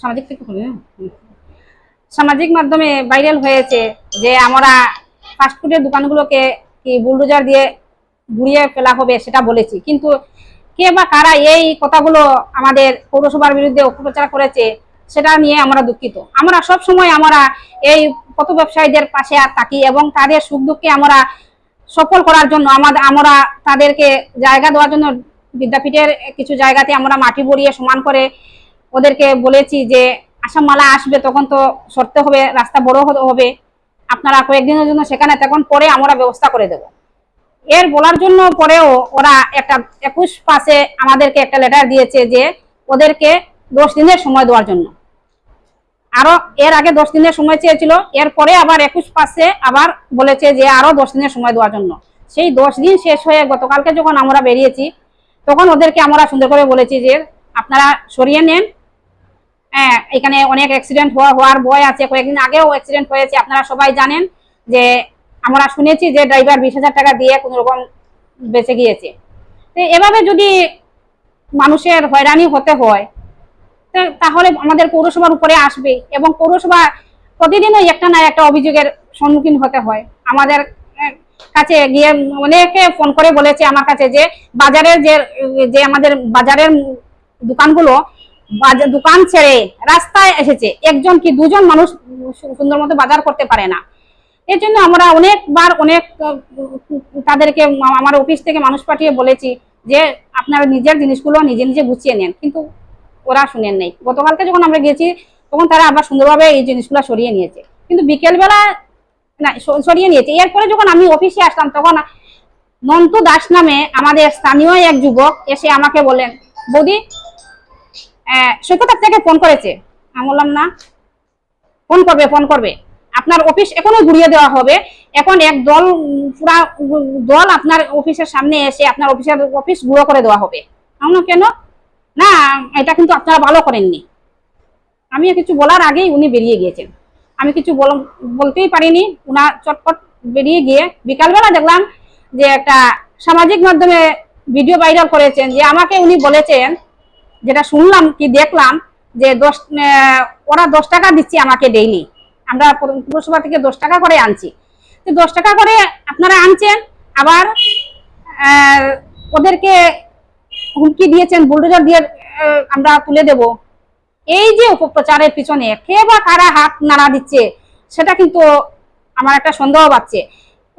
সামাজিক থেকে হবে সামাজিক মাধ্যমে ভাইরাল হয়েছে যে আমরা ফাস্টফুডের দোকানগুলোকে কি বুলডোজার দিয়ে ঘুরিয়ে ফেলা হবে সেটা বলেছি। কিন্তু কে বা কারা এই কথাগুলো আমাদের পৌরসভার বিরুদ্ধে অপপ্রচার করেছে সেটা নিয়ে আমরা দুঃখিত। আমরা সব সময় আমরা এই পথ ব্যবসায়ীদের পাশে আর থাকি এবং তাদের সুখ দুঃখে আমরা সফল করার জন্য আমাদের, আমরা তাদেরকে জায়গা দেওয়ার জন্য বিদ্যাপীঠের কিছু জায়গাতে আমরা মাটি বড়িয়ে সমান করে ওদেরকে বলেছি যে আসাম মালা আসবে, তখন তো সরতে হবে, রাস্তা বড় হবে। আপনারা কয়েকদিনের জন্য সেখানে তখন পরে আমরা ব্যবস্থা করে দেব। এর বলার জন্য পরেও ওরা একটা একুশ পাশে আমাদেরকে একটা লেটার দিয়েছে যে, ওদেরকে দশ দিনের সময় দেওয়ার জন্য। আরও এর আগে দশ দিনের সময় চেয়েছিল এরপরে আবার একুশ পাশে আবার বলেছে যে, আরও দশ দিনের সময় দেওয়ার জন্য। সেই দশ দিন শেষ হয়ে গতকালকে যখন আমরা বেরিয়েছি, তখন ওদেরকে আমরা সুন্দর করে বলেছি যে আপনারা সরিয়ে নেন। হ্যাঁ এখানে অনেক অ্যাক্সিডেন্ট হওয়া হওয়ার ভয় আছে। কয়েকদিন আগেও অ্যাক্সিডেন্ট হয়েছে, আপনারা সবাই জানেন যে আমরা শুনেছি যে ড্রাইভার বিশ হাজার টাকা দিয়ে কোনো রকম বেঁচে গিয়েছে। তো এভাবে যদি মানুষের হয়রানি হতে হয় তাহলে আমাদের পৌরসভার উপরে আসবে এবং পৌরসভা প্রতিদিনই একটা না একটা অভিযোগের সম্মুখীন হতে হয়। আমাদের কাছে গিয়ে অনেকে ফোন করে বলেছে আমার কাছে যে বাজারের যে যে আমাদের বাজারের দোকানগুলো বাজার দোকান ছেড়ে রাস্তায় এসেছে, একজন কি দুজন মানুষ সুন্দর মতো বাজার করতে পারে না? এর জন্য আমরা অনেকবার অনেক তাদেরকে আমার অফিস থেকে মানুষ পাঠিয়ে বলেছি যে আপনারা নিজের জিনিসগুলো নিজে নিজে গুছিয়ে নেন। কিন্তু ওরা শুনেন নাই। গতকালকে যখন আমরা গেছি তখন তারা আবার সুন্দরভাবে এই জিনিসগুলো সরিয়ে নিয়েছে। কিন্তু বিকেলবেলা না সরিয়ে নিয়েছে। এরপরে যখন আমি অফিসে আসলাম, তখন নন্তু দাস নামে আমাদের স্থানীয় এক যুবক এসে আমাকে বলেন বৌদি সৈকতার থেকে ফোন করেছে। আমি বললাম, না ফোন করবে ফোন করবে। আপনার অফিস এখনও ঘুরিয়ে দেওয়া হবে। এখন এক দল, পুরা দল আপনার অফিসের সামনে এসে আপনার অফিসের অফিস গুঁড়ো করে দেওয়া হবে। আমরা কেন? না, এটা কিন্তু আপনারা ভালো করেননি। আমি কিছু বলার আগেই উনি বেরিয়ে গিয়েছেন। আমি কিছু বল- বলতেই পারিনি। উনার চটপট বেরিয়ে গিয়ে বিকালবেলা দেখলাম যে একটা সামাজিক মাধ্যমে ভিডিও ভাইরাল করেছেন। যে আমাকে উনি বলেছেন যেটা শুনলাম কি দেখলাম যে দশ ওরা দশ টাকা দিচ্ছে আমাকে ডেইলি আমরা পুর- পুরসভা থেকে দশ টাকা করে আনছি। তো দশ টাকা করে আপনারা আনছেন, আবার ওদেরকে হুমকি দিয়েছেন বুলডোজার দিয়ে আমরা তুলে দেব। এই যে উপপ্রচারের পিছনে কে বা কারা হাত নাড়া দিচ্ছে, সেটা কিন্তু আমার একটা সন্দেহ পাচ্ছে।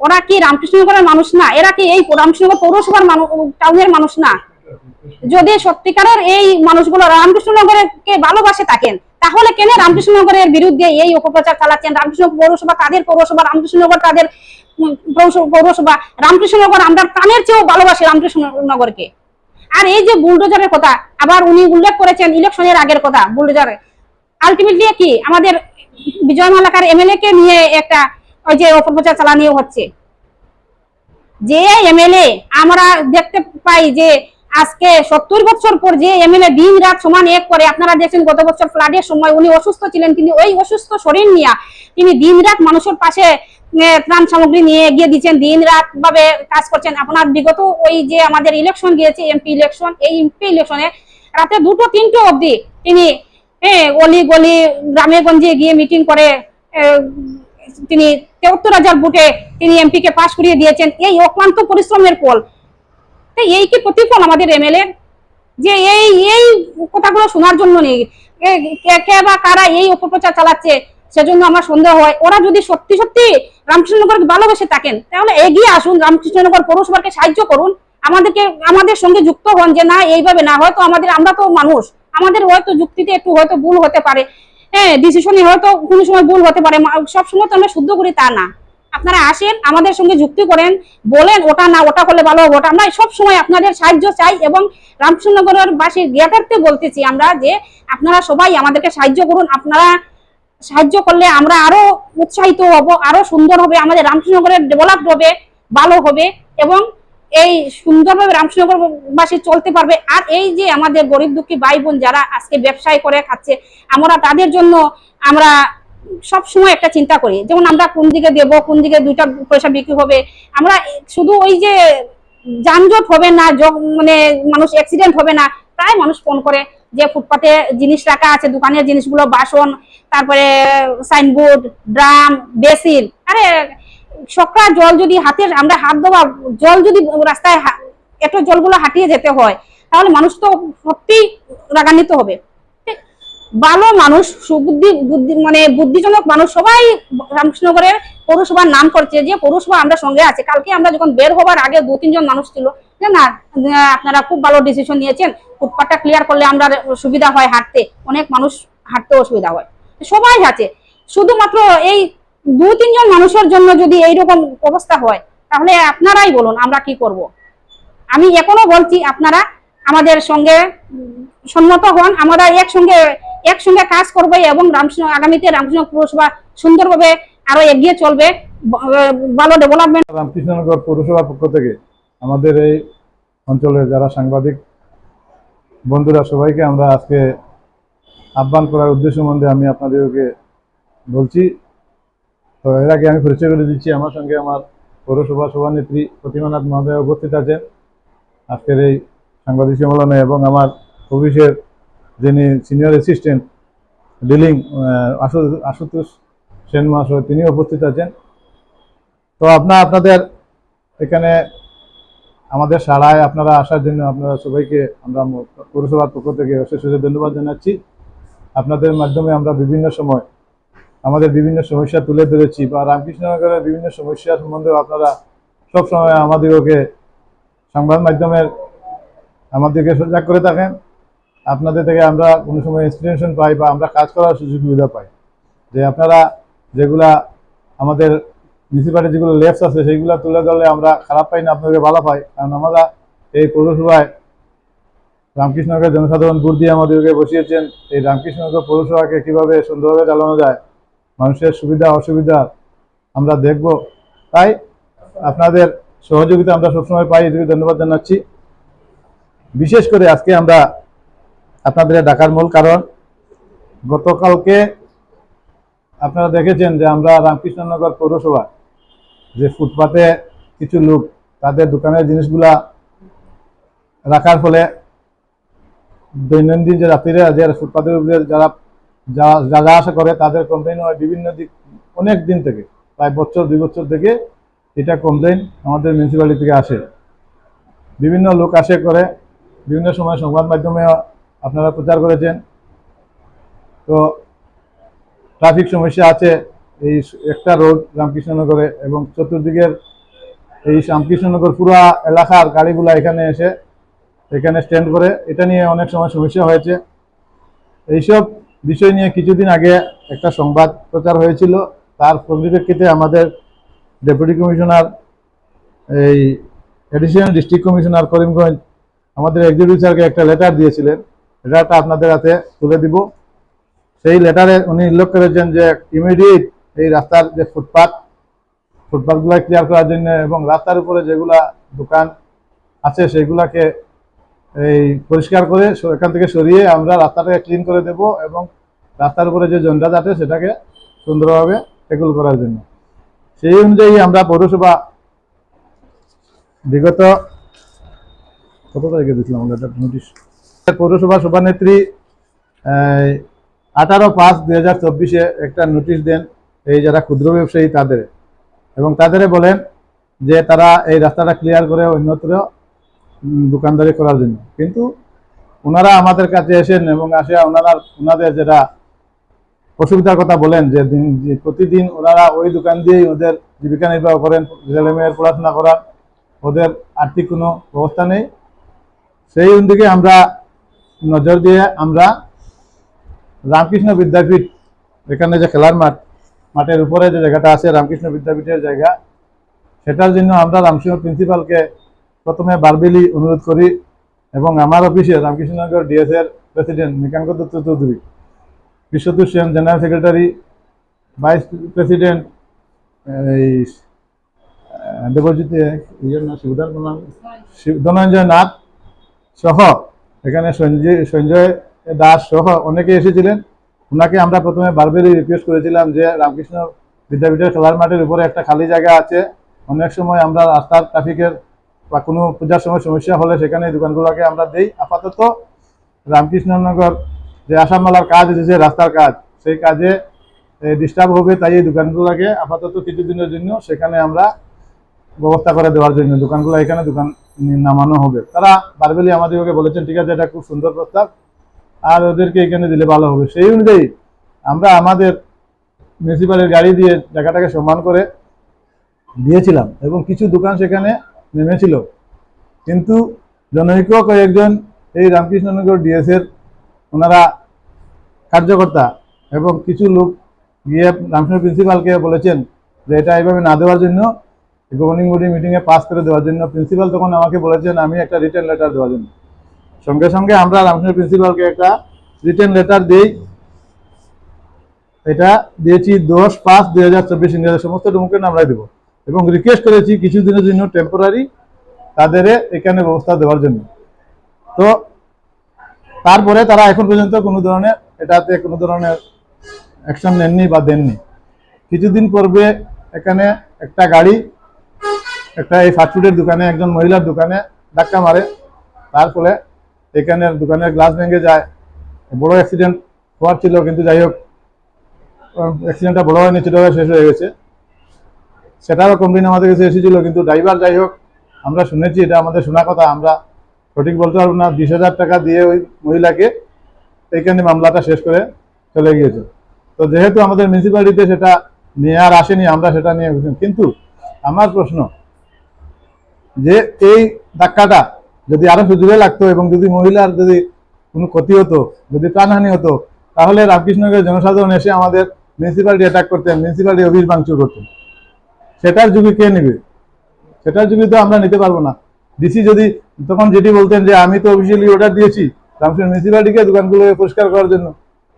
ওরা কি রামকৃষ্ণনগরের মানুষ না? এরা কি এই রামকৃষ্ণনগর পৌরসভার মানুষ টাউনের মানুষ না? যদি সত্যিকারের এই মানুষগুলো রামকৃষ্ণনগরকে ভালোবাসে থাকেন, তাহলে কেন রামকৃষ্ণনগরের বিরুদ্ধে এই অপপ্রচার চালাচ্ছেন? রামকৃষ্ণ পৌরসভা তাদের পৌরসভা? রামকৃষ্ণনগর তাদের পৌরসভা? রামকৃষ্ণনগর আমরা প্রাণের চেয়েও ভালোবাসি রামকৃষ্ণনগরকে। আর এই যে বুলডোজারের কথা, আবার উনি উল্লেখ করেছেন ইলেকশনের আগের কথা, বুলডোজার। আলটিমেটলি কি? আমাদের বিজয় মালাকার এমএলএ কে নিয়ে একটা ওই যে অপপ্রচার চালানো হচ্ছে। যে এমএলএ, আমরা দেখতে পাই যে আজকে সত্তর বছর পর যে এমএলএ দিন রাত সমান এক করে, আপনারা দেখছেন গত বছর ফ্লাডের সময় উনি অসুস্থ ছিলেন কিন্তু ওই অসুস্থ শরীর নিয়ে তিনি দিন রাত মানুষের পাশে ত্রাণ সামগ্রী নিয়ে এগিয়ে দিচ্ছেন, দিন রাত ভাবে কাজ করছেন। আপনার বিগত ওই যে আমাদের ইলেকশন গিয়েছে এমপি ইলেকশন এই এমপি ইলেকশনে রাতে দুটো, তিনটে অবধি তিনি হ্যাঁ অলি গলি, গ্রামে গঞ্জে গিয়ে মিটিং করে তিনি তেহত্তর হাজার ভোটে তিনি এমপি কে পাশ করিয়ে দিয়েছেন। এই অক্লান্ত পরিশ্রমের ফল এই কি প্রতিফল আমাদের এমএলএ যে এই এই কথাগুলো শোনার জন্য নেই। কে- বা কারা এই অপপ্রচার চালাচ্ছে, সেজন্য আমার সন্দেহ হয়। ওরা যদি সত্যি সত্যি রামকৃষ্ণনগরকে ভালোবেসে থাকেন, তাহলে এগিয়ে আসুন, রামকৃষ্ণনগর পৌরসভাকে সাহায্য করুন। আমাদেরকে, আমাদের সঙ্গে যুক্ত হন যে না, এইভাবে না, হয়তো আমাদের, আমরা তো মানুষ। আমাদের হয়তো যুক্তিতে একটু হয়তো ভুল হতে পারে। হ্যাঁ ডিসিশনে হয়তো কোনো সময় ভুল হতে পারে। সব সময় তো আমরা শুদ্ধ করি তা না। আপনারা আসেন, আমাদের সঙ্গে যুক্তি করেন, বলেন ওটা না, ওটা করলে ভালো হবে। ওটা আমরা সব সময় আপনাদের সাহায্য চাই এবং রামকৃষ্ণনগরের বাসীর জ্ঞাতার্থে বলতেছি আমরা যে আপনারা সবাই আমাদেরকে সাহায্য করুন। আপনারা সাহায্য করলে আমরা আরও উৎসাহিত হব, আরও সুন্দর হবে, আমাদের রামকৃষ্ণনগরের ডেভেলপ হবে, ভালো হবে এবং এই সুন্দরভাবে রামকৃষ্ণনগরবাসী চলতে পারবে। আর এই যে আমাদের গরিব দুঃখী ভাই বোন যারা আজকে ব্যবসায় করে খাচ্ছে, আমরা তাদের জন্য আমরা সব সময় একটা চিন্তা করি। যেমন আমরা কোন দিকে দেবো, কোন দিকে দুইটা পয়সা বিক্রি হবে, আমরা শুধু ওই যে যানজট হবে না মানে মানুষ অ্যাক্সিডেন্ট হবে না, প্রায় মানুষ ফোন করে যে ফুটপাতে জিনিস রাখা আছে, দোকানের জিনিসগুলো বাসন, তারপরে সাইনবোর্ড ড্রাম বেসিন আরে সকাল জল যদি হাতে, আমরা হাত দেওয়া জল যদি রাস্তায় এত জলগুলো হাঁটিয়ে যেতে হয়, তাহলে মানুষ তো সত্যি রাগান্বিত হবে। ভালো মানুষ, সুবুদ্ধি, বুদ্ধি মানে বুদ্ধিজনক মানুষ, সবাই রামকৃষ্ণনগরের পৌরসভার নাম করছে যে পৌরসভা আমরা সঙ্গে আছে। কালকে আমরা যখন বের হবার আগে দু, তিনজন মানুষ ছিল, যে না, আপনারা খুব ভালো ডিসিশন নিয়েছেন ফুটপাথটা ক্লিয়ার করলে আমরা সুবিধা হয় হাঁটতে। অনেক মানুষ হাঁটতে অসুবিধা হয়। সবাই আছে। শুধুমাত্র এই দু, তিনজন মানুষের জন্য যদি এইরকম অবস্থা হয়, তাহলে আপনারাই বলুন আমরা কি করব। আমি এখনও বলছি, আপনারা আমাদের সঙ্গে সম্মত হন, আমরা একসঙ্গে একসঙ্গে কাজ করবে এবং রামকৃষ্ণ আগামীতে রামকৃষ্ণ পৌরসভা সুন্দরভাবে আরও এগিয়ে চলবে ভালো ডেভেলপমেন্ট রামকৃষ্ণনগর পৌরসভার পক্ষ থেকে আমাদের এই অঞ্চলের যারা সাংবাদিক বন্ধুরা, সবাইকে আমরা আজকে আহ্বান করার উদ্দেশ্য সম্বন্ধে আমি আপনাদেরকে বলছি। তো এর আগে আমি পরিচয় করে দিচ্ছি, আমার সঙ্গে আমার পৌরসভা সভানেত্রী প্রতিমানাথ মহোদয় উপস্থিত আছেন। আজকের এই সাংবাদিক সম্মেলনে এবং আমার অফিসের যিনি senior assistant dealing Ashutosh Sen মহাশয় তিনি উপস্থিত আছেন। তো আপনার আপনাদের এখানে আমাদের সারায় আপনারা আসার জন্য আপনারা সবাইকে আমরা পৌরসভার পক্ষ থেকে অশেষ অশেষ ধন্যবাদ জানাচ্ছি। আপনাদের মাধ্যমে আমরা বিভিন্ন সময়, আমাদের বিভিন্ন সমস্যা তুলে ধরেছি বা রামকৃষ্ণনগরের বিভিন্ন সমস্যা সম্বন্ধেও আপনারা সব সময় আমাদেরকে সংবাদ মাধ্যমের আমাদেরকে সজাগ করে থাকেন। আপনাদের থেকে আমরা কোনো সময় ইন্সপিরেশন পাই বা আমরা কাজ করার সুযোগ সুবিধা পাই। যে আপনারা যেগুলা আমাদের মিউনিসিপালিটি যেগুলো লেফট আছে, সেইগুলো তুলে ধরলে আমরা খারাপ পাই না আপনাদের ভালো পাই। কারণ আমরা এই পৌরসভায় রামকৃষ্ণকে জনসাধারণ ভোট দিয়ে আমাদেরকে বসিয়েছেন। এই রামকৃষ্ণনগর পৌরসভাকে কীভাবে সুন্দরভাবে চালানো যায়, মানুষের সুবিধা, অসুবিধা আমরা দেখব। তাই আপনাদের সহযোগিতা আমরা সবসময় পাই এদিকে ধন্যবাদ জানাচ্ছি। বিশেষ করে আজকে আমরা আপনাদের ডাকার মূল কারণ, গতকালকে আপনারা দেখেছেন যে আমরা রামকৃষ্ণনগর পৌরসভা যে ফুটপাতে কিছু লোক তাদের দোকানের জিনিসগুলা রাখার ফলে দৈনন্দিন যে রাত্রিরে যে ফুটপাতের উপরে যারা যা- আসা করে তাদের কমপ্লেন হয় বিভিন্ন দিক অনেক দিন থেকে, প্রায় বছর, দুই বছর থেকে এটা কমপ্লেন আমাদের মিউনিসিপ্যালিটি থেকে আসে। বিভিন্ন লোক আসে করে, বিভিন্ন সময় সংবাদ মাধ্যমে আপনারা প্রচার করেছেন। তো ট্রাফিক সমস্যা আছে এই একটা রোড রামকৃষ্ণনগরে এবং চতুর্দিকের এই রামকৃষ্ণনগর পুরা এলাকার গাড়িগুলো এখানে এসে এখানে স্ট্যান্ড করে। এটা নিয়ে অনেক সময় সমস্যা হয়েছে। এইসব বিষয় নিয়ে কিছুদিন আগে একটা সংবাদ প্রচার হয়েছিল। তার পরিপ্রেক্ষিতে আমাদের ডেপুটি কমিশনার, এই এডিশনাল ডিস্ট্রিক্ট কমিশনার করিমগঞ্জ আমাদের এক্সিকিউটিভ স্যারকে একটা লেটার দিয়েছিলেন। লেটারটা আপনাদের হাতে তুলে দিব। সেই লেটারে উনি উল্লেখ করেছেন যে ইমিডিয়েট এই রাস্তার যে ফুটপাথ ফুটপাথগুলো ক্লিয়ার করার জন্য এবং রাস্তার উপরে যেগুলা দোকান আছে, সেগুলাকে এই পরিষ্কার করে এখান থেকে সরিয়ে আমরা রাস্তাটাকে ক্লিন করে দেব এবং রাস্তার উপরে যে জঞ্জাট আছে, সেটাকে সুন্দরভাবে টেকল করার জন্য। সেই অনুযায়ী আমরা পৌরসভা বিগত, কত তারিখে দিয়েছিলাম আমরা? নোটিশ পৌরসভা সভানেত্রী আঠারো পাঁচ দুই হাজার চব্বিশে একটা নোটিশ দেন এই যারা ক্ষুদ্র ব্যবসায়ী তাদের। এবং তাদের বলেন যে তারা এই রাস্তাটা ক্লিয়ার করে অন্যত্র দোকানদারি করার জন্য। কিন্তু ওনারা আমাদের কাছে এসেন এবং আসে ওনারা, ওনাদের যেটা অসুবিধার কথা বলেন যে প্রতিদিন ওনারা ওই দোকান দিয়েই ওদের জীবিকা নির্বাহ করেন ছেলেমেয়ের পড়াশোনা করান ওদের আর্থিক কোনো ব্যবস্থা নেই। সেই দিকে আমরা নজর দিয়ে আমরা রামকৃষ্ণ বিদ্যাপীঠ, এখানে যে খেলার মাঠ, মাঠের উপরে যে জায়গাটা আছে, রামকৃষ্ণ বিদ্যাপীঠের জায়গা, সেটার জন্য আমরা রামকৃষ্ণ প্রিন্সিপালকে প্রথমে বারবেলি অনুরোধ করি এবং আমার অফিসে রামকৃষ্ণনগর ডিএস এর president নিকাঙ্ক Dutta Chowdhury বিশ্বদূর Sen general secretary, vice president এই দেবজিৎ ইয়ের নাম ধনঞ্জয় নাথ সহ এখানে সঞ্জয় সঞ্জয় দাস সহ অনেকে এসেছিলেন। ওনাকে আমরা প্রথমে বারবারই রিকোয়েস্ট করেছিলাম যে রামকৃষ্ণ বিদ্যাপীঠের খেলার মাঠের উপরে একটা খালি জায়গা আছে। অনেক সময় আমরা রাস্তার ট্রাফিকের বা কোনো পূজার সময় সমস্যা হলে সেখানে দোকানগুলোকে আমরা দেই। আপাতত রামকৃষ্ণনগর যে আসামমালার কাজ এসেছে রাস্তার কাজ, সেই কাজে ডিস্টার্ব হবে, তাই এই দোকানগুলোকে আপাতত কিছুদিনের জন্য সেখানে আমরা ব্যবস্থা করে দেওয়ার জন্য দোকানগুলো এখানে দোকান নামানো হবে। তারা বারবেলি আমাদেরকে বলেছেন, ঠিক আছে, এটা খুব সুন্দর প্রস্তাব, আর ওদেরকে এখানে দিলে ভালো হবে। সেই অনুযায়ী আমরা আমাদের মিউনিসিপ্যালের গাড়ি দিয়ে জায়গাটাকে সম্মান করে দিয়েছিলাম এবং কিছু দোকান সেখানে নেমেছিল। কিন্তু জনৈক কয়েকজন এই রামকৃষ্ণনগর ডিএসের ওনারা কার্যকর্তা এবং কিছু লোক গিয়ে রামকৃষ্ণ প্রিন্সিপালকে বলেছেন যে এটা এইভাবে না দেওয়ার জন্য গভর্নিং বডি মিটিংয়ে পাস করে দেওয়ার জন্য প্রিন্সিপাল তখন আমাকে বলেছেন, আমি একটা রিটার্ন লেটার দেওয়ার জন্য। সঙ্গে সঙ্গে আমরা রামকৃষ্ণ প্রিন্সিপালকে একটা রিটার্ন লেটার দিই। এটা দিয়েছি দশ পাঁচ দুই হাজার চব্বিশ ইংরেজি সমস্ত ডকুমেন্ট আমরা দেবো। এবং রিকোয়েস্ট করেছি কিছুদিনের জন্য টেম্পোরারি তাদের এখানে ব্যবস্থা দেওয়ার জন্য। তো তারপরে তারা এখন পর্যন্ত কোনো ধরনের এটাতে কোনো ধরনের অ্যাকশন নেননি বা দেননি। কিছুদিন পূর্বে এখানে একটা গাড়ি একটা এই ফাস্টফুডের দোকানে, একজন মহিলার দোকানে ধাক্কা মারে। তার ফলে এখানের দোকানের গ্লাস ভেঙে যায়। বড় অ্যাক্সিডেন্ট হওয়ার ছিল, কিন্তু যাই হোক অ্যাক্সিডেন্টটা বড় হয়নি ছোটো হয়ে শেষ হয়ে গেছে। সেটারও কমপ্লেন আমাদের কাছে এসেছিল, কিন্তু ড্রাইভার যাই হোক, আমরা শুনেছি, এটা আমাদের শোনা কথা, আমরা সঠিক বলতে পারব না। বিশ হাজার টাকা দিয়ে ওই মহিলাকে এইখানে মামলাটা শেষ করে চলে গিয়েছে। তো যেহেতু আমাদের মিউনিসিপ্যালিটিতে সেটা নিয়ে আর আসেনি, আমরা সেটা নিয়ে কিন্তু আমার প্রশ্ন, যে এই ধাক্কাটা যদি আরও সুযোগে লাগতো এবং যদি মহিলার যদি কোনো ক্ষতি হতো, যদি প্রাণহানি হতো, তাহলে রামকৃষ্ণগরের জনসাধারণ এসে আমাদের মিউনিসিপ্যালিটি অ্যাটাক করতেন মিউনিসিপ্যালিটি অফিস ভাঙচুর করতেন। সেটার যুগে কে নেবে? সেটার যুগে তো আমরা নিতে পারব না। ডিসি যদি তখন যেটি বলতেন যে, আমি তো অফিসিয়ালি অর্ডার দিয়েছি রামকৃষ্ণ মিউনিসিপ্যালিটিকে দোকানগুলোকে পরিষ্কার করার জন্য।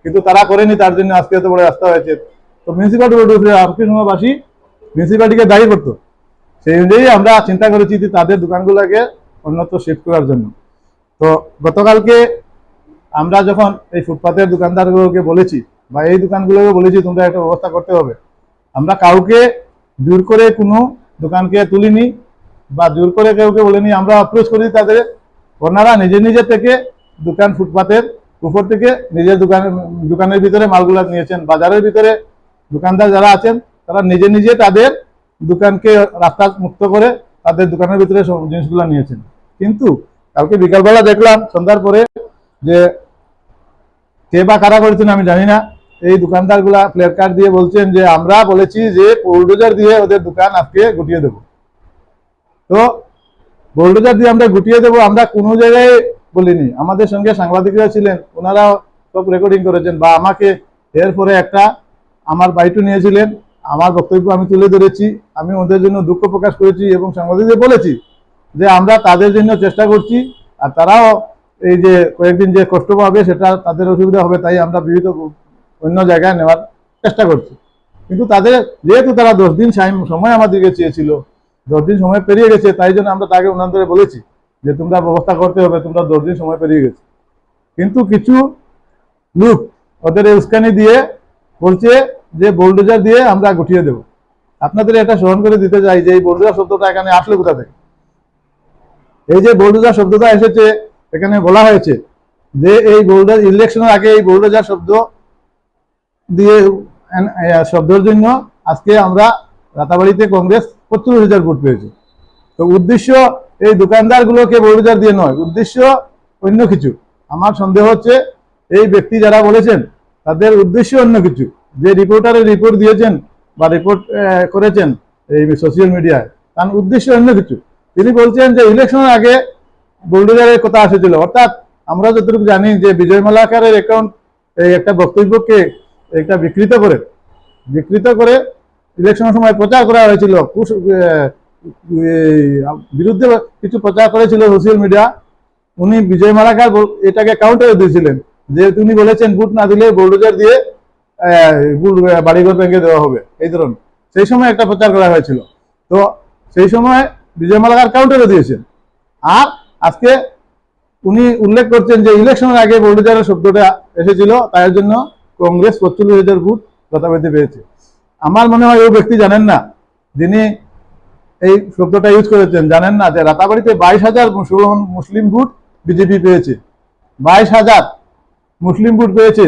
কিন্তু তারা করেনি, তার জন্য আজকে এত বড় রাস্তা হয়েছে। তো মিউনিসিপ্যালিটি রামকৃষ্ণবাসী মিউনিসিপ্যালিটিকে দায়ী করতো। সেই অনুযায়ী আমরা চিন্তা করেছি যে তাদের দোকানগুলোকে অন্যত্র শিফট করার জন্য। তো গতকালকে আমরা যখন এই ফুটপাতের দোকানদারগুলোকে বলেছি, বা এই দোকানগুলোকে বলেছি, তোমরা একটা ব্যবস্থা করতে হবে। আমরা কাউকে জোর করে কোনো দোকানকে তুলিনি, বা জোর করে কাউকে বলিনি। আমরা অ্যাপ্রোচ করি তাদের। ওনারা নিজে নিজে থেকে দোকান ফুটপাতের উপর থেকে নিজের দোকানের দোকানের ভিতরে মালগুলা নিয়েছেন। বাজারের ভিতরে দোকানদার যারা আছেন তারা নিজে নিজে তাদের দোকানকে রাস্তা মুক্ত করে তাদের দোকানের ভিতরে জিনিসগুলো নিয়েছেন। কিন্তু কালকে বিকালবেলা দেখলাম, সন্ধ্যার পরে যে কে বা কারা করেছেন আমি জানি না। এই দোকানদারগুলা প্লেয়ার কার্ড দিয়ে বলছেন যে, আমরা বলেছি যে বোল্ডোজার দিয়ে ওদের দোকান আজকে গুটিয়ে দেব। তো বোল্ডোজার দিয়ে আমরা গুটিয়ে দেব, আমরা কোনো জায়গায় বলিনি। আমাদের সঙ্গে সাংবাদিকরা ছিলেন ওনারা সব রেকর্ডিং করেছেন বা আমাকে এরপরে একটা আমার বাইটু নিয়েছিলেন। আমার বক্তব্য আমি তুলে ধরেছি, আমি ওদের জন্য দুঃখ প্রকাশ করেছি এবং সাংবাদিকদের বলেছি যে আমরা তাদের জন্য চেষ্টা করছি আর তারাও এই যে কয়েকদিন যে কষ্ট পাবে সেটা তাদের অসুবিধা হবে, তাই আমরা বিভিন্ন অন্য জায়গায় নেওয়ার চেষ্টা করছি। কিন্তু তাদের যেহেতু তারা দশ দিন সময় আমাদেরকে চেয়েছিল, দশ দিন সময় পেরিয়ে গেছে, তাই জন্য আমরা তাকে ওনাদের বলেছি যে তোমরা ব্যবস্থা করতে হবে, তোমরা দশ দিন সময় পেরিয়ে গেছে। কিন্তু কিছু লোক ওদের উস্কানি দিয়ে বলছে যে বোল্ডোজার দিয়ে আমরা গুটিয়ে দেব। আপনাদের এটা স্মরণ করে দিতে চাই যে এই বোল্ডোজার শব্দটা এখানে আসলে কোথা থেকে? এই যে বোল্ডোজার শব্দটা এসেছে, এখানে বলা হয়েছে যে এই বোল্ডার ইলেকশনের আগে এই বোল্ডোজার শব্দ দিয়ে শব্দের জন্য আজকে আমরা রাতাবাড়িতে কংগ্রেস পঁচিশ হাজার ভোট পেয়েছে। তো উদ্দেশ্য এই দোকানদারগুলোকে বোল্ডোজার দিয়ে নয়, উদ্দেশ্য অন্য কিছু। আমার সন্দেহ হচ্ছে এই ব্যক্তি যারা বলেছেন, তাদের উদ্দেশ্য অন্য কিছু। যে রিপোর্টারে রিপোর্ট দিয়েছেন বা রিপোর্ট করেছেন এই সোশ্যাল মিডিয়ায় তার উদ্দেশ্য অন্য কিছু। তিনি বলছেন যে ইলেকশনের আগে বোল্ডোজারের কথা এসেছিল অর্থাৎ আমরা যতটুকু জানি যে বিজয় মালাকারের অ্যাকাউন্ট এই একটা বক্তব্যকে একটা বিকৃত করে বিকৃত করে ইলেকশনের সময় প্রচার করা হয়েছিল। বিরুদ্ধে কিছু প্রচার করেছিল সোশ্যাল মিডিয়া উনি বিজয় মালাকার এটাকে কাউন্টারে দিয়েছিলেন। যে তিনি বলেছেন বুট না দিলে বোল্ডোজার দিয়ে বাড়িঘর ব্যাংকে দেওয়া হবে। এই ধরুন। সেই সময় একটা প্রচার করা হয়েছিল। তো সেই সময় বিজয় মালাকার কাউন্টারে দিয়েছেন। আর আজকে উনি উল্লেখ করছেন যে ইলেকশনের আগে বোল্ডোজারের শব্দটা এসেছিল তার জন্য কংগ্রেস পঁচল্লিশ হাজার ভোট যথাবেতে পেয়েছে। আমার মনে হয় ওই ব্যক্তি জানেন না। যিনি এই শব্দটা ইউজ করেছেন জানেন না যে রাতাবাড়িতে বাইশ হাজার মুসলমান মুসলিম ভোট বিজেপি পেয়েছে। বাইশ হাজার মুসলিম ভোট পেয়েছে।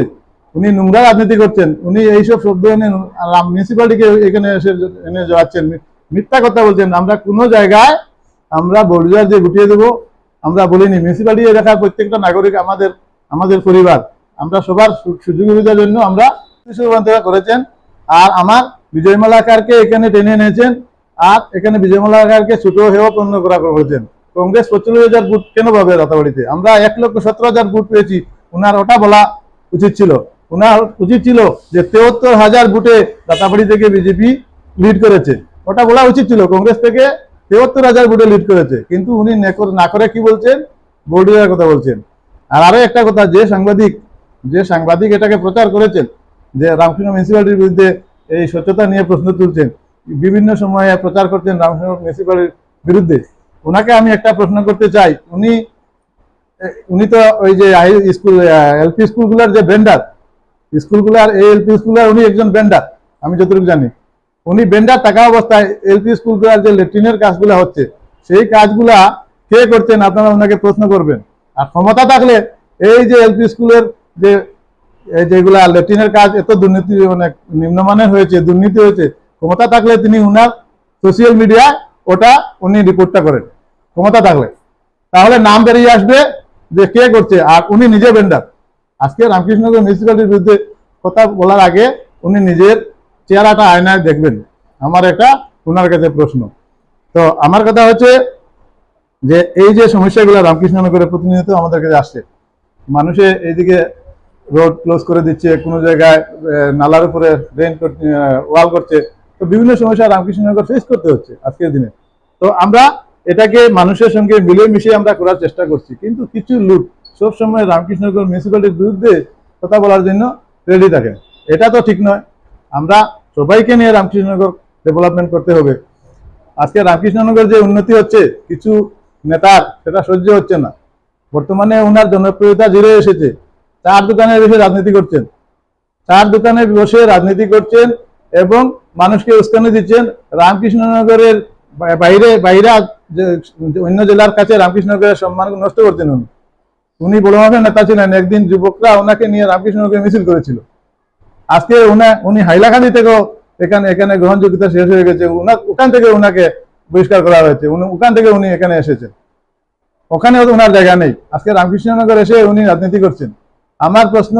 উনি নোংরা রাজনীতি করছেন। উনি এইসব শব্দ এনে মিউনিসিপ্যালিটিকে এখানে এসে এনে যাচ্ছেন মিথ্যা কথা বলছেন। আমরা কোনো জায়গায় আমরা বর্ডার দিয়ে গুটিয়ে দেবো। আমরা বলিনি মিউনিসিপালিটি এলাকার প্রত্যেকটা নাগরিক আমাদের আমাদের পরিবার। আমরা সবার সুযোগ সুবিধার জন্য আমরা করেছেন। আর আমার বিজয় মালাকারকে এখানে টেনে এনেছেন। আর এখানে বিজয় মালাকারকে ছোট হেও পণ্য করা করেছেন। কংগ্রেস পঁচিশ হাজার ভোট কেন পাবে রাতাবাড়িতে? আমরা এক লক্ষ সতেরো হাজার ভোট পেয়েছি। ওনার ওটা বলা উচিত ছিল। ওনার উচিত ছিল যে তেহত্তর হাজার ভোটে রাতাবাড়ি থেকে বিজেপি লিড করেছে। ওটা বলা উচিত ছিল, কংগ্রেস থেকে তেহত্তর হাজার ভোটে লিড করেছে। কিন্তু উনি না করে- কি বলছেন? বোর্ডের কথা বলছেন। আর আরও একটা কথা, যে সাংবাদিক যে সাংবাদিক এটাকে প্রচার করেছেন, যে রামকৃষ্ণ মিউনিসিপ্যালিটির বিরুদ্ধে এই স্বচ্ছতা নিয়ে প্রশ্ন তুলছেন, বিভিন্ন সময়ে প্রচার করছেন রামকৃষ্ণ মিউনিসিপ্যালিটির বিরুদ্ধে। ওনাকে আমি একটা প্রশ্ন করতে চাই। উনি উনি তো ওই যে স্কুল এলপি স্কুলগুলোর যে ভেন্ডার স্কুলগুলার এই এলপি স্কুলের উনি একজন বেন্ডার আমি যতটুকু জানি। উনি বেন্ডার থাকা অবস্থায় এলপি স্কুলগুলার যে লেট্রিনের কাজগুলো হচ্ছে, সেই কাজগুলা কে করছেন আপনারা ওনাকে প্রশ্ন করবেন। আর ক্ষমতা থাকলে এই যে এলপি স্কুলের যে, এই যেগুলা লেট্রিনের কাজ, এত দুর্নীতি মানে নিম্নমানের হয়েছে, দুর্নীতি হয়েছে, ক্ষমতা থাকলে তিনি উনার সোশিয়াল মিডিয়া ওটা উনি রিপোর্টটা করেন। ক্ষমতা থাকলে। তাহলে নাম বেরিয়ে আসবে যে কে করছে, আর উনি নিজে ভেন্ডার আজকে রামকৃষ্ণনগর মিউনিসিপ্যালিটির বিরুদ্ধে কথা বলার আগে উনি নিজের চেহারাটা আয়নায় দেখবেন। আমার একটা ওনার কাছে প্রশ্ন। তো আমার কথা হচ্ছে যে এই যে সমস্যাগুলো রামকৃষ্ণনগরে প্রতিনিয়ত আমাদের কাছে আসছে, মানুষে এইদিকে রোড ক্লোজ করে দিচ্ছে, কোনো জায়গায় নালার উপরে ড্রেন ওয়াল করছে। তো বিভিন্ন সমস্যা রামকৃষ্ণনগর ফেস করতে হচ্ছে আজকের দিনে। তো আমরা এটাকে মানুষের সঙ্গে মিলিয়ে মিশিয়ে আমরা করার চেষ্টা করছি, কিন্তু কিছু লোক সবসময় রামকৃষ্ণনগর মিউনিসিপ্যালিটির বিরুদ্ধে কথা বলার জন্য রেডি থাকেন এটা তো ঠিক নয়। আমরা সবাইকে নিয়ে রামকৃষ্ণনগর ডেভেলপমেন্ট করতে হবে। আজকে রামকৃষ্ণনগর যে উন্নতি হচ্ছে, কিছু নেতার সেটা সহ্য হচ্ছে না। বর্তমানে ওনার জনপ্রিয়তা জিরে এসেছে। চার দোকানে বসে রাজনীতি করছেন। চার দোকানে বসে রাজনীতি করছেন এবং মানুষকে উস্কানি দিচ্ছেন রামকৃষ্ণনগরের বাইরে, বাইরা অন্য জেলার কাছে রামকৃষ্ণনগরের সম্মান নষ্ট করতেন উনি। উনি বড় মাপের নেতা ছিলেন, একদিন যুবকরা ওনাকে নিয়ে রামকৃষ্ণনগরে মিছিল করেছিল। আজকে উনি উনি হাইলাকান্দি থেকেও এখানে এখানে গ্রহণযোগ্যতা শেষ হয়ে গেছে। ওখান থেকে ওনাকে বহিষ্কার করা হয়েছে। ওখান থেকে উনি এখানে এসেছেন। ওখানে ওনার জায়গা নেই। আজকে রামকৃষ্ণনগর এসে উনি রাজনীতি করছেন। আমার প্রশ্ন,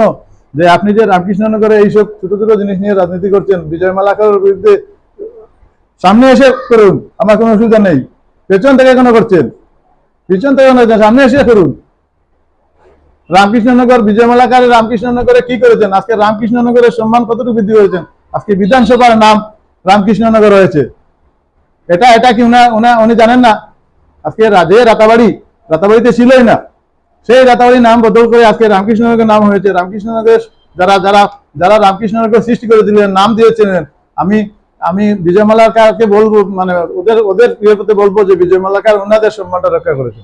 যে আপনি যে রামকৃষ্ণনগরে এইসব ছোট ছোট জিনিস নিয়ে রাজনীতি করছেন, বিজয় মালাকার বিরুদ্ধে, সামনে এসে করুন। আমার কোনো অসুবিধা নেই। পেছন থেকে কেন করছেন? পিছন থেকে সামনে এসে করুন। রামকৃষ্ণনগর বিজয় মালাকারে রামকৃষ্ণনগরে কি করেছেন? আজকে রামকৃষ্ণনগরের সম্মান কতটুকু বৃদ্ধি হয়েছেন আজকে বিধানসভার নাম রামকৃষ্ণনগর হয়েছে এটা এটা কি উনা উনা জানেন না? আজকে রাজে রাতাবাড়ি, রাতাবাড়িতে ছিলই না। সেই রাতাবাড়ির নাম বদল করে আজকে রামকৃষ্ণনগর নাম হয়েছে। রামকৃষ্ণনগর যারা যারা যারা রামকৃষ্ণনগর সৃষ্টি করেছিলেন, নাম দিয়েছিলেন, আমি আমি বিজয় মালাকারকে বলব মানে ওদের ওদের বলব যে বিজয় মালাকার ওনাদের সম্মানটা রক্ষা করেছে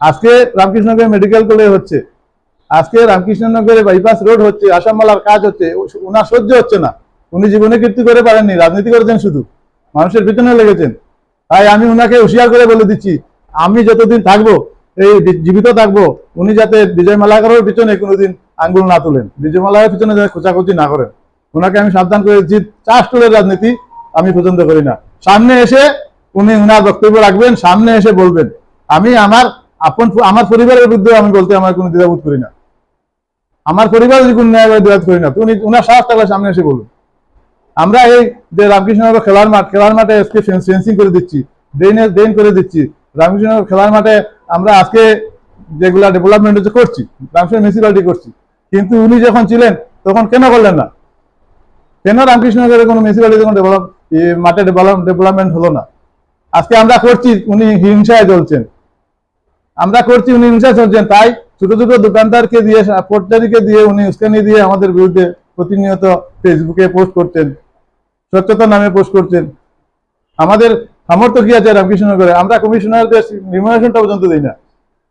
আজকে রামকৃষ্ণনগর মেডিকেল কলেজ হচ্ছে। আজকে রামকৃষ্ণনগরে বাইপাস রোড হচ্ছে আসামমালার কাজ হচ্ছে ওনার সহ্য হচ্ছে না। উনি জীবনে কীর্তি করে পারেননি, রাজনীতি করেছেন শুধু, মানুষের পিছনে লেগেছেন। তাই আমি ওনাকে হুঁশিয়ার করে বলে দিচ্ছি, আমি যতদিন থাকব, এই জীবিত থাকব, উনি যাতে বিজয় মালাকারের পিছনে কোনোদিন আঙ্গুল না তোলেন, বিজয় মালাকারের পিছনে যাতে খোঁচাখুচি না করেন। ওনাকে আমি সাবধান করে দিচ্ছি, চাষ টোলের রাজনীতি আমি পছন্দ করি না। সামনে এসে উনি ওনার বক্তব্য রাখবেন, সামনে এসে বলবেন, আমি আমার আপন আমার পরিবারের বিরুদ্ধে আমি বলতে আমার কোনো দ্বিধাবোধ করি না। আমার পরিবার যদি কোনো ন্যায় দ্বিধাবোধ করি না উনি ওনার সাহস থাকলে সামনে এসে বলুন। আমরা এই যে রামকৃষ্ণনগর খেলার মাঠ খেলার মাঠে আজকে ফেন্সিং করে দিচ্ছি ড্রেনে ড্রেন করে দিচ্ছি। রামকৃষ্ণনগর খেলার মাঠে আমরা আজকে যেগুলা ডেভেলপমেন্ট হচ্ছে করছি রামকৃষ্ণ মিউনিসিপ্যালিটি করছি। কিন্তু উনি যখন ছিলেন, তখন কেন করলেন না? কেন রামকৃষ্ণনগরের কোনো মিউনিসিপ্যালিটি কোনো ডেভেলপ মাঠে ডেভেলপ ডেভেলপমেন্ট হলো না? আজকে আমরা করছি, উনি হিংসায় চলছেন আমরা করছি উনি হিংসায় চলছেন তাই ছোট ছোট দোকানদারকে দিয়ে পটদারিকে দিয়ে উনি উস্কানি দিয়ে আমাদের বিরুদ্ধে প্রতিনিয়ত ফেসবুকে পোস্ট করতেন, স্বচ্ছতা নামে পোস্ট করছেন আমাদের সামর্থ্য কি আছে রামকৃষ্ণনগরে? আমরা কমিশনারদের রিমুনারেশনটা পর্যন্ত দিই না।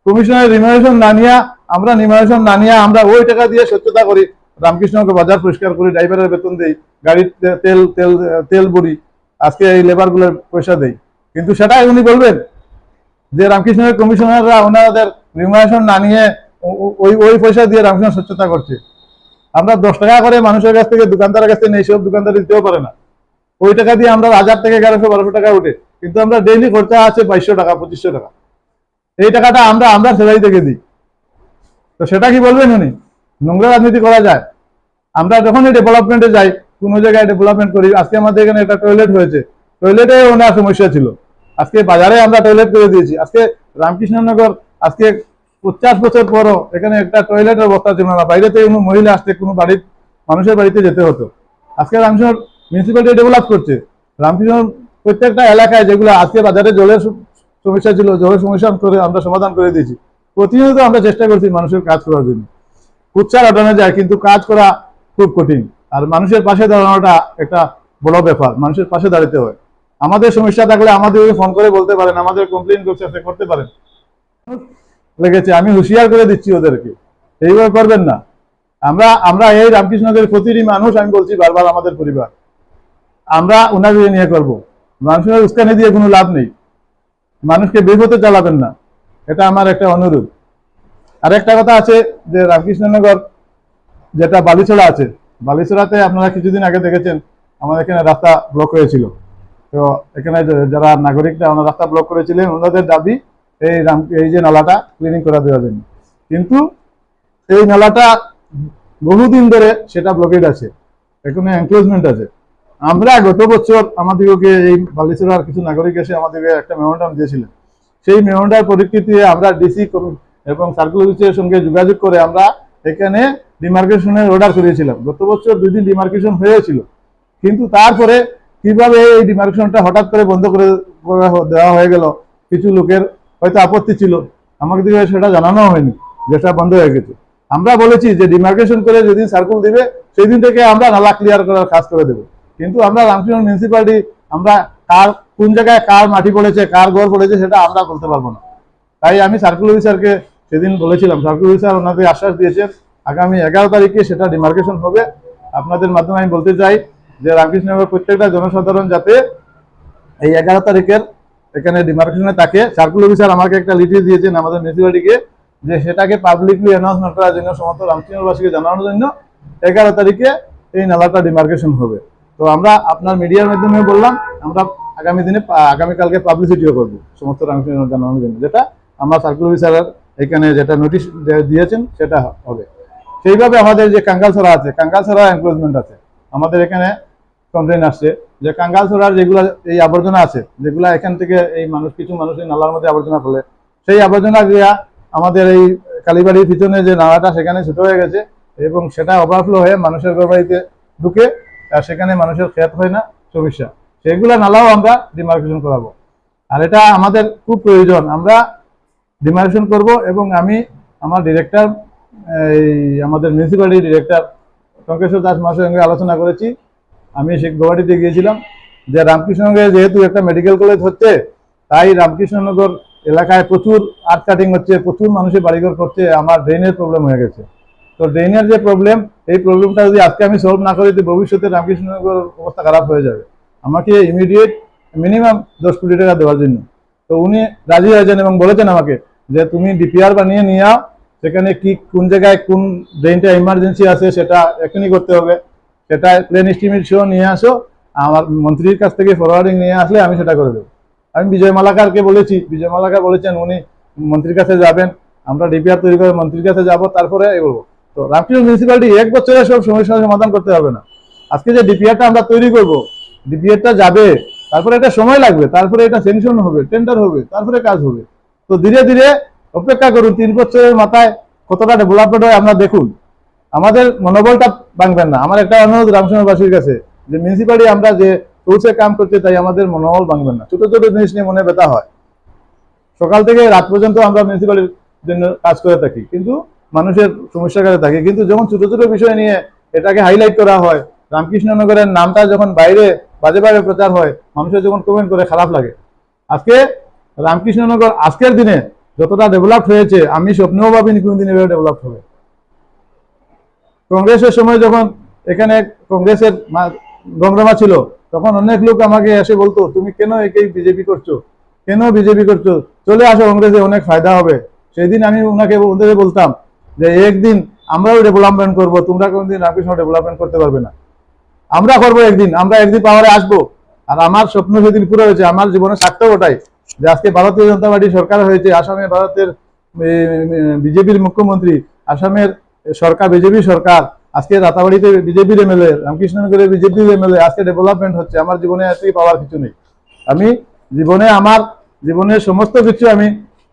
কমিশনারের রিমুনারেশন না নিয়ে, আমরা রিমুনারেশন না নিয়ে আমরা ওই টাকা দিয়ে স্বচ্ছতা করি। রামকৃষ্ণকে বাজার পরিষ্কার করি, ড্রাইভারের বেতন দেই, গাড়ির তেল তেল তেল বড়ি আজকে এই লেবারগুলোর পয়সা দেই। কিন্তু সেটাই উনি বলবেন যে রামকৃষ্ণের কমিশনাররা ওনাদের রিমুনারেশন না নিয়ে ওই ওই পয়সা দিয়ে রামকৃষ্ণ স্বচ্ছতা করছে। আমরা দশ টাকা করে মানুষের কাছ থেকে, দোকানদারের কাছ থেকে নেই, সব দোকানদার দিতেও পারে না। ওই টাকা দিয়ে আমরা হাজার থেকে এগারোশো, বারোশো টাকা উঠে, কিন্তু আমরা ডেইলি খরচা আছে বাইশশো টাকা, পঁচিশশো টাকা। এই টাকাটা আমরা আমরা সেলাই থেকে দিই। তো সেটা কি বলবেন উনি? নোংরা রাজনীতি করা যায়। আমরা যখনই ডেভেলপমেন্টে যাই, কোনো জায়গায় ডেভেলপমেন্ট করি, আজকে আমাদের এখানে একটা টয়লেট হয়েছে। টয়লেটে ওনার সমস্যা ছিল। আজকে বাজারে আমরা টয়লেট করে দিয়েছি। আজকে রামকৃষ্ণনগর, আজকে পঞ্চাশ বছর পরও এখানে একটা টয়লেটের অবস্থা ছিল না। বাইরে থেকে কোনো মহিলা আসতে, কোনো বাড়ির মানুষের বাড়িতে যেতে হতো। আজকে রামকৃষ্ণ মিউনিসিপ্যালিটি ডেভেলপ করছে। রামকৃষ্ণ প্রত্যেকটা এলাকায় যেগুলো আজকে বাজারে জলের সমস্যা ছিল, জলের সমস্যা করে আমরা সমাধান করে দিয়েছি। প্রতিনিয়ত আমরা চেষ্টা করছি মানুষের কাজ করার জন্য। উৎসাহ আটানো যায়, কিন্তু কাজ করা খুব কঠিন। আর মানুষের পাশে দাঁড়ানোটা একটা বড় ব্যাপার। মানুষের পাশে দাঁড়াতে হয়। আমাদের সমস্যা থাকলে আমাদেরকে ফোন করে বলতে পারেন, আমাদের কমপ্লেন করছে করতে পারেন। লেগেছে, আমি হুঁশিয়ার করে দিচ্ছি ওদেরকে। এইভাবে করবেন না। আমরা আমরা এই রামকৃষ্ণদের প্রতিটি মানুষ, আমি বলছি বারবার আমাদের পরিবার। আমরা ওনাকে নিয়ে করব। মানুষের উস্কানি দিয়ে কোনো লাভ নেই। মানুষকে বিপথে চালাবেন না। এটা আমার একটা অনুরোধ। আর একটা কথা আছে যে রামকৃষ্ণনগর যেটা বালিছড়া আছে, বালিছড়াতে আপনারা কিছুদিন আগে দেখেছেন, আমাদের এখানে রাস্তা ব্লক হয়েছিল। তো এখানে যারা নাগরিকরা ওনারা রাস্তা ব্লক করেছিলেন, ওনাদের দাবি এই এই যে নালাটা ক্লিনিং করা দেওয়ার জন্য। কিন্তু এই নালাটা বহুদিন ধরে সেটা ব্লকেড আছে, এখানে এনক্লোজমেন্ট আছে। আমরা গত বছর আমাদেরকে এই বালিছড়ার কিছু নাগরিক এসে আমাদেরকে একটা মেমোরান্ডাম দিয়েছিলেন। সেই মেমোরান্ডার পরিপ্রেক্ষিতে আমরা ডিসি এবং সার্কুল অফিসের সঙ্গে যোগাযোগ করে আমরা এখানে ডিমার্কেশনের অর্ডার করিয়েছিলাম গত বছর দুই দিন ডিমার্কেশন হয়েছিল। কিন্তু তারপরে কীভাবে এই ডিমার্কেশনটা হঠাৎ করে বন্ধ করে দেওয়া হয়ে গেল, কিছু লোকের হয়তো আপত্তি ছিল। আমাকে দিকে সেটা জানানো হয়নি, যেটা বন্ধ হয়ে গেছে। আমরা বলেছি যে ডিমার্কেশন করে যেদিন সার্কুল দিবে সেই দিন থেকে আমরা নালা ক্লিয়ার করার কাজ করে দেবো। কিন্তু আমরা রামকৃষ্ণ মিউনিসিপালিটি আমরা কার, কোন জায়গায় কার মাটি পড়েছে, কার ঘর পড়েছে, সেটা আমরা বলতে পারব না। তাই আমি সার্কুল অফিসারকে সেদিন বলেছিলাম সার্কুল অফিসার ওনাদের আশ্বাস দিয়েছেন, আগামী এগারো তারিখে সেটা ডিমার্কেশন হবে। আপনাদের মাধ্যমে আমি বলতে চাই যে রামকৃষ্ণনগর প্রত্যেকটা জনসাধারণ যাতে এই এগারো তারিখের এখানে ডিমার্কেশনে থাকে। সার্কুল অফিসার আমাকে একটা লিটিস দিয়েছেন আমাদের মিউনিসিপালিটিকে যে সেটাকে পাবলিকলি অ্যানাউন্সমেন্ট করার জন্য সমস্ত রামকৃষ্ণবাসীকে জানানোর জন্য এগারো তারিখে এই নালাটা ডিমার্কেশন হবে। তো আমরা আপনার মিডিয়ার মাধ্যমে বললাম, আমরা আগামী দিনে আগামীকালকে পাবলিসিটিও করব সমস্ত রামকৃষ্ণ জানানোর জন্য। যেটা আমরা সার্কুল অফিসারের এখানে যেটা নোটিশ দিয়েছেন, সেটা হবে। সেইভাবে আমাদের যে কাঙ্গালছড়া আছে, কাঙ্গালছড়া এনক্লোজমেন্ট আছে, আমাদের এখানে কমপ্লেন আসছে যে কাঙ্গালছড়ার যেগুলো এই আবর্জনা আছে, যেগুলা এখান থেকে এই মানুষ, কিছু মানুষ নালার মধ্যে আবর্জনা ফেলে, সেই আবর্জনা গিয়া আমাদের এই কালীবাড়ির পিছনে যে নালাটা সেখানে ছোট হয়ে গেছে এবং সেটা ওভারফ্লো হয়ে মানুষের ঘরবাড়িতে ঢুকে আর সেখানে মানুষের ক্ষেত হয় না, সমস্যা। সেগুলা নালাও আমরা ডিমার্কেশন করাবো। আর এটা আমাদের খুব প্রয়োজন। আমরা ডিমার্কেশন করব এবং আমি আমার ডিরেক্টর এই আমাদের মিউনিসিপ্যালিটি ডিরেক্টর টঙ্কেশ্বর দাস মহাশয়ের সঙ্গে আলোচনা করেছি। আমি সে গৌহাটিতে গিয়েছিলাম। যে রামকৃষ্ণনগরে যেহেতু একটা মেডিকেল কলেজ হচ্ছে, তাই রামকৃষ্ণনগর এলাকায় প্রচুর আর্ট কাটিং হচ্ছে, প্রচুর মানুষের বাড়িঘর করছে, আমার ড্রেনের প্রবলেম হয়ে গেছে। তো ড্রেনের যে প্রবলেম এই প্রবলেমটা যদি আজকে আমি সলভ না করি, তো ভবিষ্যতে রামকৃষ্ণনগর অবস্থা খারাপ হয়ে যাবে। আমাকে ইমিডিয়েট মিনিমাম দশ কোটি টাকা দেওয়ার জন্য। তো উনি রাজি হয়েছেন এবং বলেছেন আমাকে যে, তুমি ডিপিআর বানিয়ে নিয়ে সেখানে কি, কোন জায়গায় কোন ড্রেনটা ইমার্জেন্সি আছে, সেটা এখনই করতে হবে। সেটা প্লেন এস্টিমেট সহ নিয়ে আসো, আমার মন্ত্রীর কাছ থেকে ফরওয়ার্ডিং নিয়ে আসলে আমি সেটা করে দেবো। আমি বিজয় মালাকারকে বলেছি, বিজয় মালাকার বলেছেন উনি মন্ত্রীর কাছে যাবেন, আমরা ডিপিআর তৈরি করে মন্ত্রীর কাছে যাব, তারপরে এগোবো তো রামকৃষ্ণ মিউনিসিপ্যালিটি এক বছরে সব সমস্যার সমাধান করতে হবে না। আজকে যে ডিপিআরটা আমরা তৈরি করব ডিপিআরটা যাবে, তারপরে এটা সময় লাগবে, তারপরে এটা সেংশন হবে টেন্ডার হবে, তারপরে কাজ হবে। তো ধীরে ধীরে অপেক্ষা করুন, তিন বছরের মাথায় কতটা ডেভেলপমেন্ট হয় আপনারা দেখুন। আমাদের মনোবলটা ভাঙবেন না। আমার একটা অনুরোধ রামচন্দ্রবাসীর কাছে, যে মিউনিসিপালিটি আমরা যে রুলসে কাম করতে তাই আমাদের মনোবল ভাঙবেন না। ছোট ছোট জিনিস নিয়ে মনে ব্যথা হয়। সকাল থেকে রাত পর্যন্ত আমরা মিউনিসিপালিটির জন্য কাজ করে থাকি, কিন্তু মানুষের সমস্যা করে থাকি। কিন্তু যখন ছোট ছোট বিষয় নিয়ে এটাকে হাইলাইট করা হয়, রামকৃষ্ণনগরের নামটা যখন বাইরে বাজে বাজে প্রচার হয়, মানুষের যখন কমেন্ট করে খারাপ লাগে। আজকে রামকৃষ্ণনগর আজকের দিনে যতটা ডেভেলপ হয়েছে, আমি স্বপ্নেও ভাবিনি কোনোদিন এভাবে ডেভেলপ হবে। কংগ্রেসের সময় যখন এখানে কংগ্রেসের গঙ্গরমা ছিল, তখন অনেক লোক আমাকে এসে বলতো, তুমি কেন একেই বিজেপি করছ? কেন বিজেপি করছ? চলে আসো কংগ্রেসে, অনেক ফায়দা হবে। সেদিন আমি ওনাকে ওদের বলতাম যে, একদিন আমরাও ডেভেলপমেন্ট করব, তোমরা কোনদিন রামকৃষ্ণ ডেভেলপমেন্ট করতে পারবে না। আমরা করব একদিন, আমরা একদিন পাওয়ারে আসব। আর আমার স্বপ্ন সেদিন পুরো হয়েছে, আমার জীবনে সার্থক ওটাই যে, আজকে ভারতীয় জনতা পার্টি সরকার হয়েছে, আসামে ভারতের বিজেপির মুখ্যমন্ত্রী, আসামের সরকার, বিজেপি সরকার, আজকে রাতাবাড়িতে বিজেপির এমএলএ রামকৃষ্ণনগরে বিজেপির এমএলএ আজকে ডেভেলপমেন্ট হচ্ছে, আমার জীবনে আজকে পাওয়ার কিছু নেই। আমি জীবনে আমার জীবনের সমস্ত কিছু আমি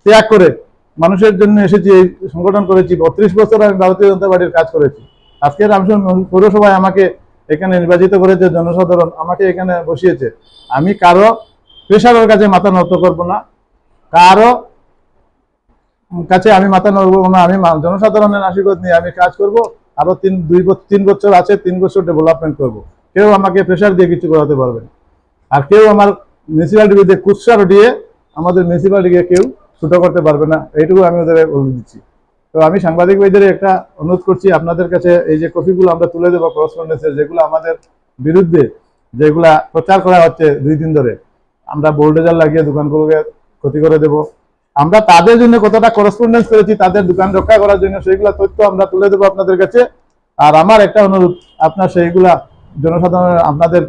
ত্যাগ করে মানুষের জন্য এসেছি, এই সংগঠন করেছি, বত্রিশ বছর আমি ভারতীয় জনতা পার্টির কাজ করেছি। আজকে রামসন পৌরসভায় আমাকে এখানে নির্বাচিত করেছে জনসাধারণ, আমাকে এখানে বসিয়েছে। আমি কারও প্রেশারের কাছে মাথা নত করব না, কারও কাছে আমি মাথা নড়বো না, আমি জনসাধারণের আশীর্বাদ নিয়ে আমি কাজ করব। আরও তিন দুই তিন বছর আছে, তিন বছর ডেভেলপমেন্ট করব। কেউ আমাকে প্রেশার দিয়ে কিছু করাতে পারবে আর কেউ আমার মিউনিসিপ্যালিটির বিরুদ্ধে কুৎসার দিয়ে আমাদের মিউনিসিপ্যালিটিকে কেউ ছোটো করতে পারবে না, এইটুকু আমি ওদের বলে দিচ্ছি। তো আমি সাংবাদিক ভাইদের একটা অনুরোধ করছি, আপনাদের কাছে এই যে কপিগুলো আমরা তুলে দেবো করসপন্ডেন্সের যেগুলো আমাদের বিরুদ্ধে যেগুলা প্রচার করা হচ্ছে দুই দিন ধরে, আমরা বোল্ডেজার লাগিয়ে দোকানগুলোকে ক্ষতি করে দেব। আমরা তাদের জন্য কতটা করসপন্ডেন্স করেছি, তাদের দোকান রক্ষা করার জন্য সেইগুলা তথ্য আমরা তুলে দেবো আপনাদের কাছে। আর আমার একটা অনুরোধ, আপনার সেইগুলা জনসাধারণের আপনাদের